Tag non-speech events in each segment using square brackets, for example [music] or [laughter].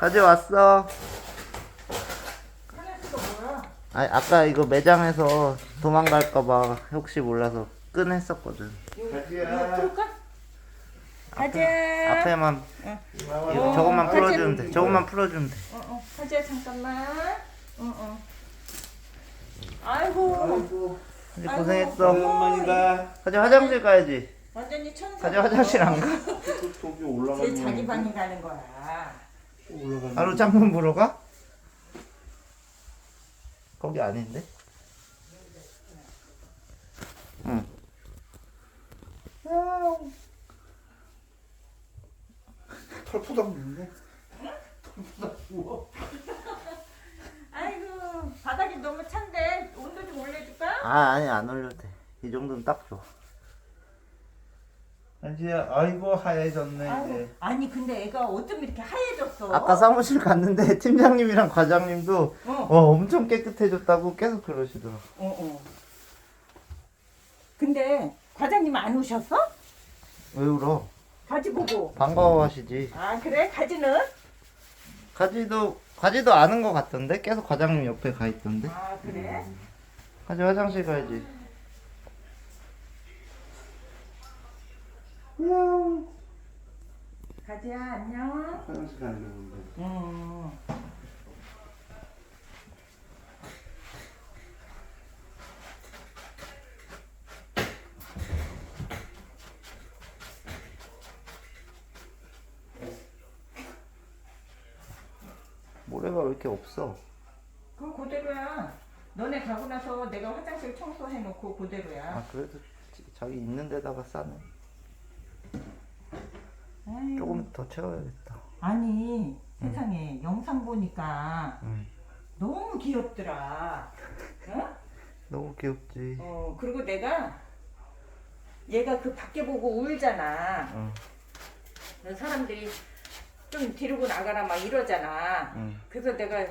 가져왔어. 아니 아까 이거 매장에서 도망갈까봐 혹시 몰라서 끈했었거든. 풀까? 가자. 앞에만 어. 이거 저것만 어, 풀어주면. 돼. 저것만 풀어주면 돼. 어, 어. 가자 잠깐만. 어, 어. 아이고. 이제 아이고. 고생했어. 오랜만이다. 가자 화장실 가야지. 완전히 천사. 가자 화장실 안 가? 저기 올라가면 제 자기 방에 가는 거야. 올라가면 바로 짱문 보러 가? 거기 아닌데? 응. 털포닥 물네. 털포닥 부어. 아이고 바닥이 너무 찬데 온도 좀 올려줄까? 아 아니 안 올려도 돼. 이 정도는 딱 좋아. 한지야, 아이고 하얘졌네. 이제. 아니 근데 애가 어쩜 이렇게 하얘졌어? 아까 사무실 갔는데 [laughs] 팀장님이랑 과장님도 어. 와 엄청 깨끗해졌다고 계속 그러시더라. 어, 어. 근데 과장님 안 오셨어? 왜 울어? 가지 보고. 반가워하시지. 아 그래? 가지는? 가지도 가지도 아는 것 같던데 계속 과장님 옆에 가 있던데. 아 그래? 가지 화장실 가야지. 가지야 안녕. 화장실 가려는데. 음. 모래가 왜 이렇게 없어? 그거 그대로야. 너네 가고 나서 내가 화장실 청소해놓고 그대로야. 아 그래도 지- 자기 있는 데다가 싸네. 아이고. 조금 더 채워야겠다. 아니 세상에 영상 보니까 응. 너무 귀엽더라. 어? 너무 귀엽지. 어 그리고 내가 얘가 그 밖에 보고 울잖아. 응. 그래서 사람들이 좀 데리고 나가라 막 이러잖아. 응. 그래서 내가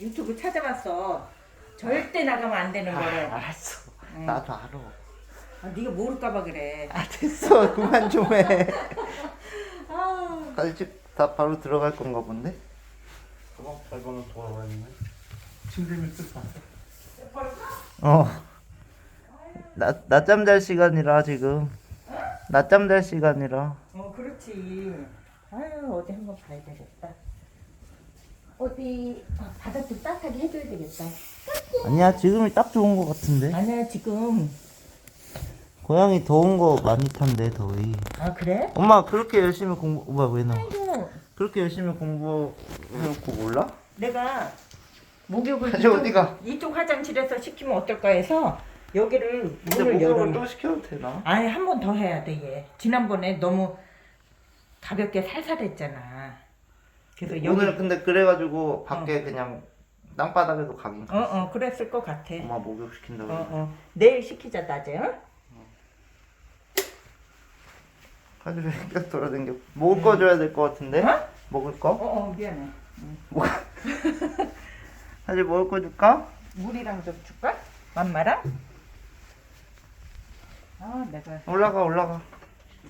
유튜브 찾아봤어. 절대 나가면 안 되는 아, 거를. 알았어. 응. 나도 알아. 아, 네가 모를까봐 그래. 아 됐어. 그만 좀 해. [laughs] 아, 가지 집다 바로 들어갈 건가 본데? 가방 밟아놓고 돌아와 있네. 침대 밑에 봤어. 어. 나 낮잠 잘 시간이라 지금. 낮잠 잘 시간이라. 어, 그렇지. 아유, 어디 한번 봐야 되겠다. 어디 아, 바닥도 따뜻하게 해줘야 되겠다. 아니야 지금이 딱 좋은 거 같은데. 아니야, 지금. 고양이 더운 거 많이 탄대 더위. 아, 그래? 엄마 그렇게 열심히 공부 엄마 왜 나와? 아이고, 그렇게 열심히 공부해놓고 몰라? 내가 목욕을 가지, 어디가? 이쪽 화장실에서 시키면 어떨까 해서 여기를 근데 문을 목욕을 열어. 또 시켜도 되나? 아니 한 번 더 해야 돼 얘. 지난번에 너무 가볍게 살살했잖아. 그래서 여기 오늘 근데 그래가지고 밖에 그냥 땅바닥에도 가긴 어 갔어. 어 그랬을 것 같아. 엄마 목욕 시킨다고. 어어 내일 시키자 낮에. 어? 왜 계속 돌아다녀? 먹을 거 줘야 될 것 같은데? 어? 먹을 거? 어, 어 미안해. 가지 [laughs] 먹을 거 줄까? 물이랑 좀 줄까? 맘마랑? 아 내가 올라가 올라가.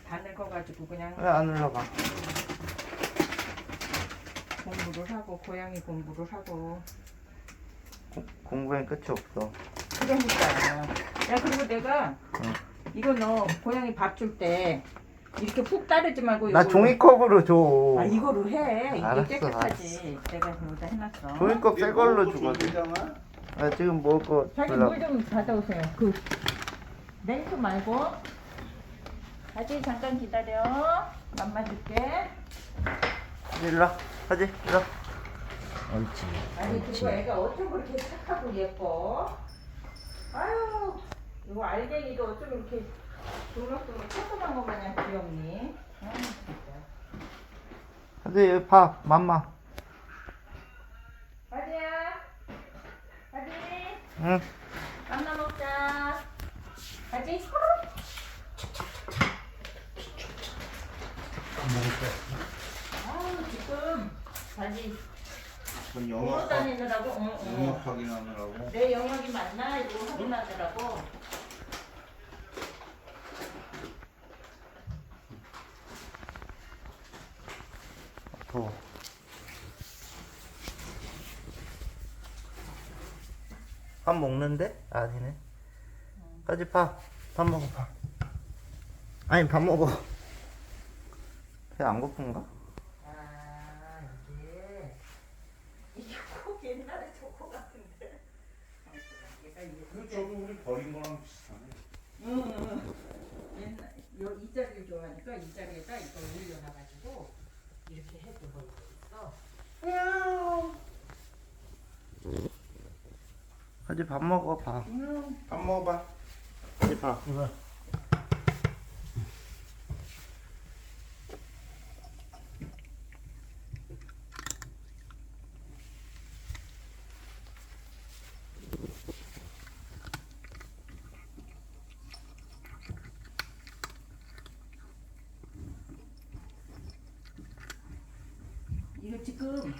다 늙어가지고 그냥 왜 안 올라가? 공부를 하고 고양이 공부를 하고 고, 공부엔 끝이 없어. 그러니까 야 그리고 내가 응. 이거 너 고양이 밥 줄 때 이렇게 푹 따르지 말고 나 이걸로- 종이컵으로 줘. 아 이거로 해 이게 알았어, 깨끗하지 내가 여기다 해놨어 종이컵 새 걸로 주거든. 주거든. 아 지금 먹을 거 자기 줄라. 물좀 받아오세요 그 냉수 말고 가지 잠깐 기다려 맘마 줄게 일로 와. 가지 일로. 와. 옳지. 아니 그거 애가 어쩜 그렇게 착하고 예뻐 아유 이거 알갱이도 어쩜 이렇게 조물조물 조그만 거 마냥 귀엽니 아 진짜 가지 여기 봐. 맘마. 가지야 가지 응. 맘마 먹자 가지 아유 지금 가지 전 보러 영업 다니느라고 응, 응. 영업 확인하느라고. 내 영역이 맞나 이거 확인하더라고 밥 먹는데? 아니네. 가지 밥. 밥 먹어 밥. 아니 밥 먹어. 배 안 고픈가? 아 이게 이게 꼭 옛날에 저거 같은데. 그 우리 버린 거랑 비슷하네. 응, 응. 옛날 요 이 자리를 좋아하니까 이 자리에다 이걸 올려놔가지고 이렇게 해도 먹고 있어. 가지 밥 먹어 밥. 음, 밥 먹어봐. 가지 밥. 이거 지금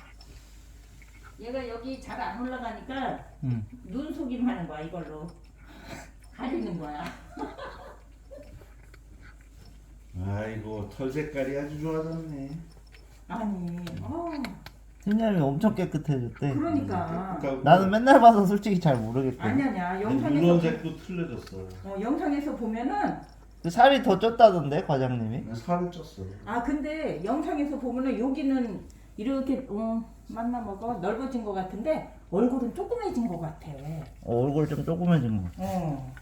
얘가 여기 잘 안 올라가니까 응. 눈 속임 하는 거야 이걸로 가리는 거야. 아이고 털 색깔이 아주 좋아졌네. 아니, 어, 팀장님이 엄청 깨끗해졌대. 그러니까 나는 맨날 봐서 솔직히 잘 모르겠대. 아니 아니야 영상에서 물론색도 틀려졌어. 어, 영상에서 보면은 그 살이 더 쪘다던데 과장님이? 나 살을 쪘어. 아 근데 영상에서 보면은 여기는 이렇게 어, 만나 먹어 넓어진 것 같은데 얼굴은 조그매진 것 같아. 어, 얼굴 좀 조그매진 거. 어.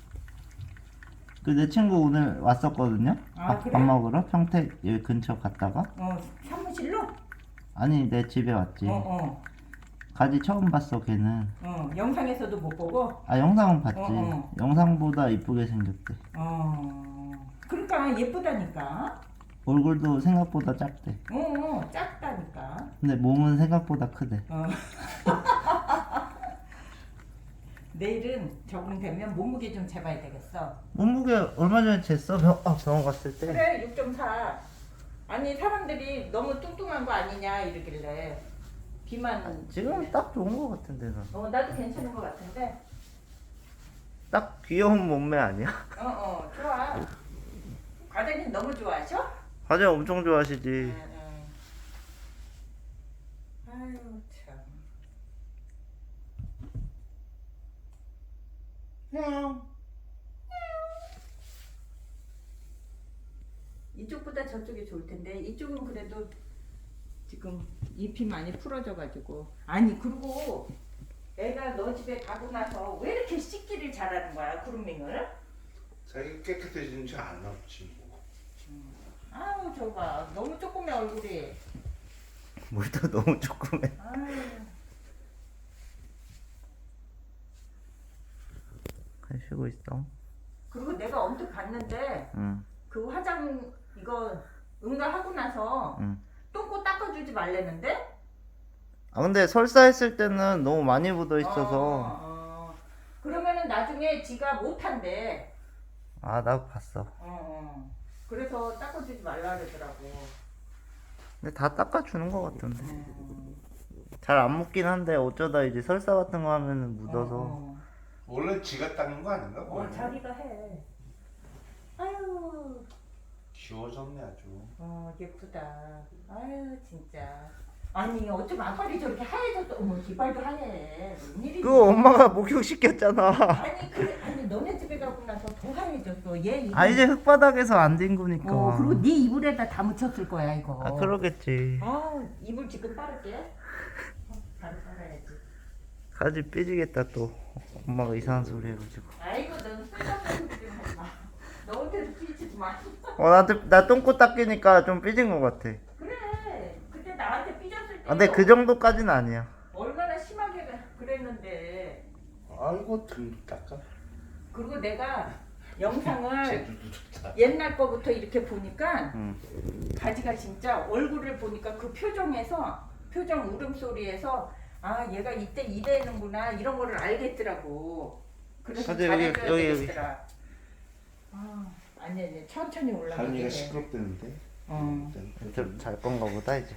그 내 친구 오늘 왔었거든요. 아, 밥, 그래? 밥 먹으러 평택 여기 근처 갔다가 어 사무실로? 아니 내 집에 왔지. 어 어. 가지 처음 봤어 걔는. 어 영상에서도 못 보고. 아 영상은 봤지. 어, 어. 영상보다 이쁘게 생겼대. 어. 그러니까 예쁘다니까. 얼굴도 생각보다 작대. 어, 어 작다니까. 근데 몸은 생각보다 크대. 어. [laughs] 내일은 적응되면 몸무게 좀 재봐야 되겠어. 몸무게 얼마 전에 쟀어 병, 아, 병원 갔을 때. 그래 6.4. 아니 사람들이 너무 뚱뚱한 거 아니냐 이러길래 비만. 지금 딱 좋은 거 같은데 나. 어 나도 괜찮은 거 같은데. 딱 귀여운 몸매 아니야? 어어 좋아. 과장님 너무 좋아하셔? 과장 엄청 좋아하시지. 응, 응. 아유 참. 이쪽보다 저쪽이 좋을 텐데 이쪽은 그래도 지금 잎이 많이 풀어져 가지고 아니 그리고 애가 너 집에 가고 나서 왜 이렇게 씻기를 잘하는 거야 그루밍을? 자기 깨끗해진 줄안 없지. 뭐. 아우 저봐 너무 조그매 얼굴이 물도 너무 조그매. 아유 그냥 쉬고 있어. 그리고 내가 언뜻 봤는데 응, 그 화장 이거 응가하고 나서 응. 똥꼬 닦아주지 말랬는데? 아 근데 설사했을 때는 너무 많이 묻어 있어서 어, 어. 그러면은 나중에 지가 못한대. 아 나 봤어. 어, 어. 그래서 닦아주지 말라 그러더라고. 근데 다 닦아주는 거 같던데. 음. 잘 안 묻긴 한데 어쩌다 이제 설사 같은 거 하면은 묻어서 어, 원래 지가 닦는 거 아닌가? 어. 자기가 해. 아유, 귀여워졌네 아주. 어, 예쁘다. 아유, 진짜. 아니, 어쩜 앞발이 저렇게 하얘졌어. 어머, 뒷발도 하얘. 웬일이니? 그거 엄마가 목욕 시켰잖아. 아니, 그래, 아니, 너네 집에 가고 나서 더 하얘졌어. 얘 이거. 아 이제 흙바닥에서 안 뒹구니까. 어, 그리고 네 이불에다 다 묻혔을 거야, 이거. 아 그러겠지. 아, 이불 지금 빠를게. 어, 바로 빨아야지. 가지 삐지겠다 또. 엄마가 이상한 소리 해가지고. 아이고, 넌 쓸데없는 소리 좀 하지 마. 너한테도 삐지지 마. [laughs] 어 나한테 나 똥꼬 닦이니까 좀 삐진 것 같아. 그래, 그때 나한테 삐졌을 때. 아, 근데 그 정도까지는 아니야. 얼마나 심하게 그랬는데. 아이고 등도 닦아. 그리고 내가 영상을 [laughs] 쟤도 좋다. 옛날 거부터 이렇게 보니까 응. 가지가 진짜 얼굴을 보니까 그 표정에서 표정 울음소리에서 아 얘가 이때 이래는구나 이런 거를 알겠더라고. 그래서 여기, 잘해줘야 여기, 여기. 되겠더라. 아 아니 아니 천천히 올라가게 할미가 돼. 시끄럽다는데. 어. 좀잘 건가 보다 이제.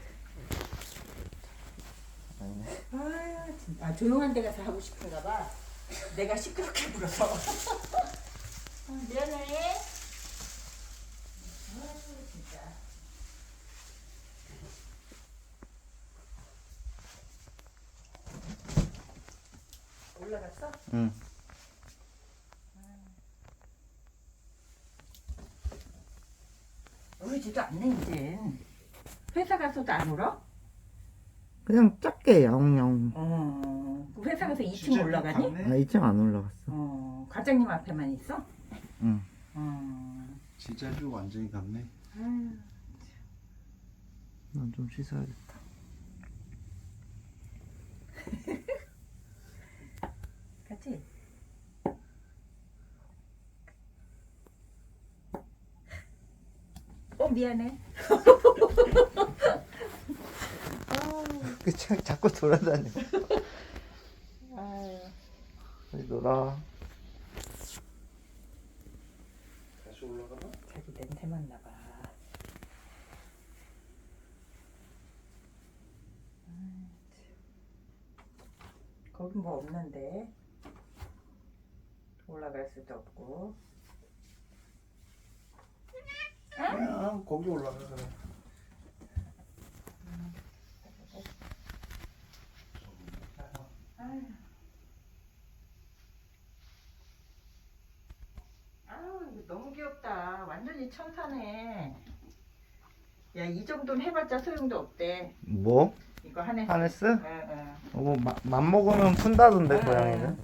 아 진짜 아, 조용한 데 가서 하고 싶은가 봐. 내가 시끄럽게 불어서. [laughs] 아, 미안해. 아 진짜. 올라갔어? 응. 울지도 않네 이제. 회사 가서도 안 울어? 그냥 작게 야옹야옹. 어. 그 회사 가서 2층 진짜 올라가니? 아 2층 안 올라갔어. 어. 과장님 앞에만 있어? 응. 어. 지자주 완전히 갔네. 아유. 난 좀 씻어야겠다. [laughs] 그치? 어 미안해. 그 자, 자꾸 돌아다녀. 아유. 빨리 놀아. 다시 올라가나? 자기 냄새 맡나 봐. 거기 뭐 없는데 올라갈 수도 없고. 아 거기 올라가 그래. 아유. 이거 너무 귀엽다. 완전히 천사네. 야, 이 정도는 해봤자 소용도 없대. 뭐? 이거 하네. 하네스? 응, 응. 어, 뭐 마, 맘 먹으면 푼다던데 응. 고양이는.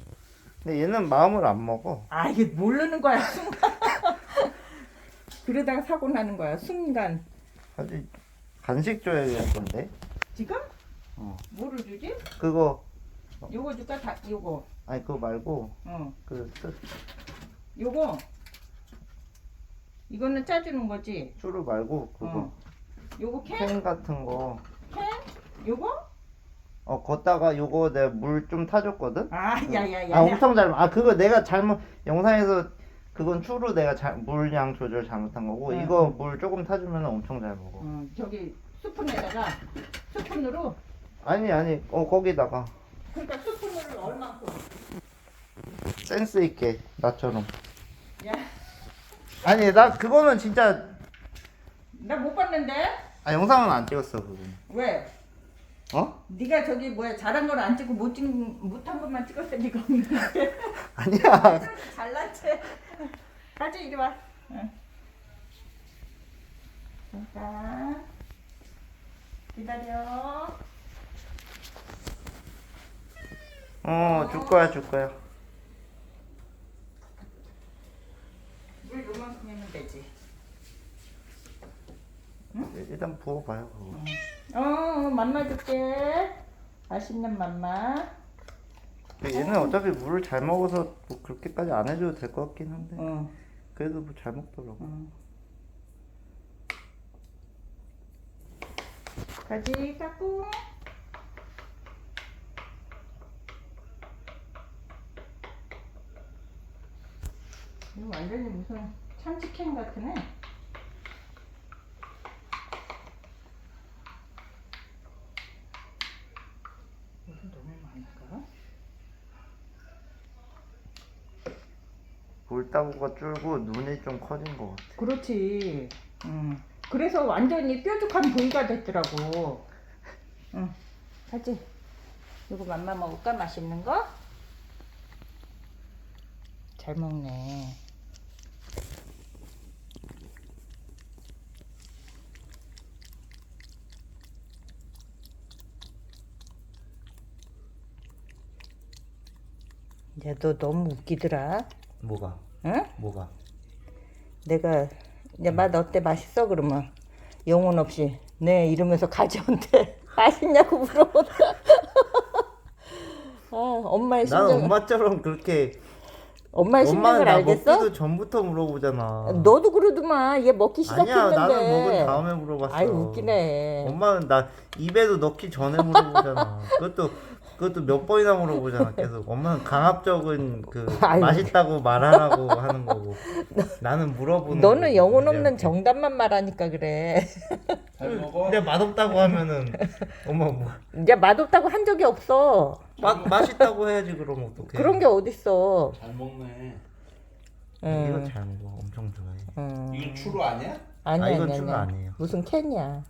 근데 얘는 마음을 안 먹어. 아, 이게 모르는 거야, 순간. 그러다가 사고 나는 거야, 순간. 아주 간식 줘야겠던데. 지금? 어. 뭐를 주지? 그거 요거 줄까? 다, 요거. 아니 그거 말고 어. 그 쓰- 요거. 이거는 짜주는 거지. 쭈루 말고 그거 어. 요거 캔? 캔 같은 거. 캔? 요거? 어 걷다가 요거 내가 물 좀 타줬거든. 아, 야, 야, 야. 아 엄청 잘. 아 그거 내가 잘못 영상에서 그건 추루 내가 잘, 물량 조절 잘못한 거고 응. 이거 물 조금 타주면 엄청 잘 먹어. 어, 저기 스푼에다가 스푼으로 아니 아니 어 거기다가 그러니까 스푼으로 얼만큼 센스 있게 나처럼. 야, 아니 나 그거는 진짜 나 못 봤는데 아 영상은 안 찍었어 그거. 왜? 어? 네가 저기 뭐야 잘한 걸 안 찍고 못 찍, 못한 것만 찍었을 리가 없는데 아니야. [laughs] 잘난 체 가지 이리 와 응. 잠깐 기다려 어 줄 거야 줄 거야. 물 요만큼이면 되지 일단 부어봐요 그거. 어 맘마 줄게 맛있는 맘마 근데 얘는 어차피 물을 잘 먹어서 뭐 그렇게까지 안 해줘도 될 것 같긴 한데 어. 그래도 뭐 잘 먹더라고. 어. 가지 까꿍 이거 완전히 무슨 참치캔 같으네 무슨 너무 많을까? 볼따구가 줄고 눈이 좀 커진 것 같아. 그렇지. 응. 그래서 완전히 뾰족한 부위가 됐더라고. 응. 하지. 이거 맘마 먹을까? 맛있는 거? 잘 먹네. 야, 너 너무 웃기더라. 뭐가? 응? 뭐가? 내가 이제 맛 어때 맛있어 그러면 영혼 없이 네 이러면서 가져온대 맛있냐고 물어보다 [laughs] 아 엄마의 난 심정 엄마처럼 그렇게 엄마의 엄마는 심정을 나 알겠어? 먹기도 전부터 물어보잖아. 너도 그러더만 얘 먹기 아니야 시작했는데 나는 먹은 다음에 물어봤어. 아이 웃기네 엄마는 나 입에도 넣기 전에 물어보잖아. [laughs] 그것도 그것도 몇 번이나 물어보잖아. 계속 엄마는 강압적인 그 [laughs] 아유. 맛있다고 말하라고 하는 거고 나는 물어보는. 너는 거고, 영혼 없는 문제한테. 정답만 말하니까 그래 잘 먹어. 근데 맛없다고 하면은 엄마 뭐 이제 맛없다고 한 적이 없어 맛 맛있다고 해야지 그럼 어떡해? 그런 게 어딨어 잘 먹네. 응. 이거 잘 먹어. 엄청 좋아해. 응. 이건 추루 아니야? 아니야 아, 이건 아니야, 추가 아니야. 아니에요. 무슨 캔이야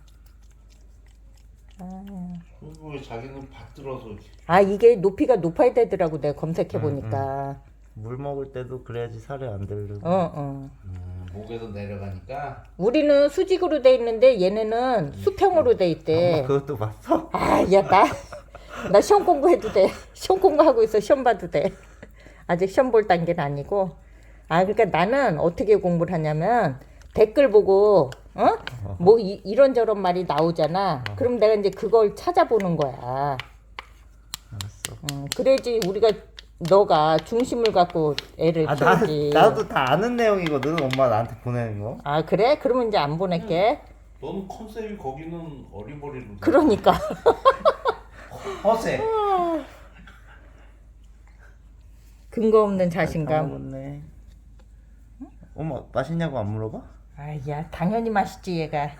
그리고 왜 자기는 받들어서 아 이게 높이가 높아야 되더라고 내가 검색해 보니까. 물 먹을 때도 그래야지 살이 안 들고. 어 어. 음, 목에서 내려가니까 우리는 수직으로 돼 있는데 얘네는 수평으로 돼 있대. 엄마 그것도 봤어? 아, 야, 나, 나 시험 공부해도 돼. 시험 공부하고 있어. 시험 봐도 돼. 아직 시험 볼 단계는 아니고. 아, 그러니까 나는 어떻게 공부를 하냐면 댓글 보고, 어? 뭐 이, 이런저런 말이 나오잖아. 그럼 내가 이제 그걸 찾아보는 거야. 알았어. 음, 그래야지 우리가 너가 중심을 갖고 애를 아, 나, 키우지. 나도 다 아는 내용이거든. 엄마 나한테 보내는 거. 아, 그래? 그러면 이제 안 보낼게. 넌 컨셉이 거기는 어리버리로 돼. 그러니까. [laughs] 허세 근거 없는 다 자신감. 먹었네. 엄마 맛있냐고 안 물어봐? 아야 당연히 맛있지 얘가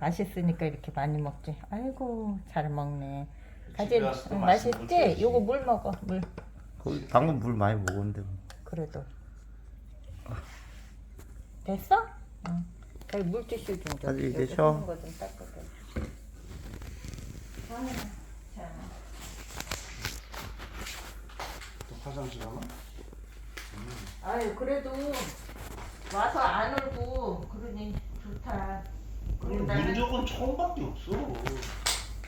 맛있으니까 이렇게 많이 먹지 아이고 잘 먹네 가지 집에 와서 또 응, 맛있는 맛있지 줘야지. 요거 물 먹어 물 거기 방금 물 많이 먹었는데. 뭐. 그래도 됐어? 응 여기 물티슈 좀 줘. 가지, 이제 여기 쉬어. 흐른 거좀 닦아줘 아유, 자. 또 화장실 가나? 아유 그래도 와서 안 울고 그러니 좋다 그리고 나는 문적은 처음밖에 없어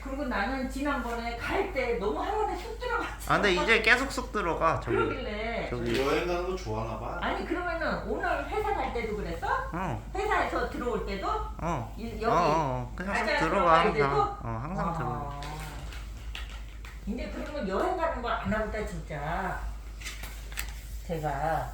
그리고 나는 지난번에 갈 때 너무 할머니 쑥 들어갔지 아 근데 이제 계속 쑥 들어가 저기. 그러길래 저기. 여행 가는 거 좋아하나 봐 아니 그러면은 오늘 회사 갈 때도 그랬어? 어. 회사에서 들어올 때도? 어. 이- 여기 어, 어, 그냥 쑥 앉아 들어가 항상. 어 항상 들어가. 아. 근데 그러면 여행 가는 걸 안 하고다 진짜 제가